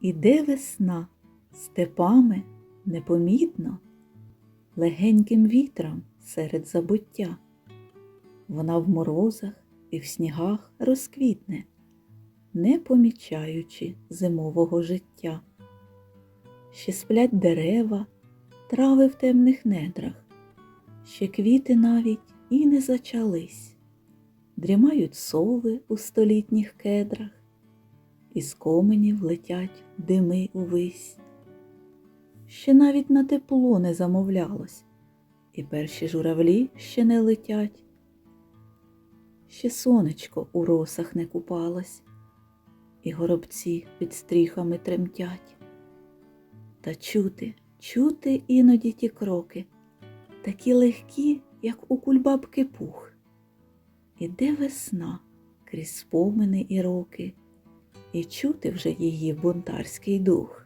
Іде весна? Степами непомітно, легеньким вітром серед забуття. Вона в морозах і в снігах розквітне, не помічаючи зимового життя. Ще сплять дерева, трави в темних недрах, ще квіти навіть і не зачались, дрімають сови у столітніх кедрах, із коменів летять дими увись. Ще навіть на тепло не замовлялось, і перші журавлі ще не летять. Ще сонечко у росах не купалось, і горобці під стріхами тремтять. Та чути, чути іноді ті кроки, такі легкі, як у кульбабки пух. Іде весна крізь спомини і роки, і чути вже її бунтарський дух.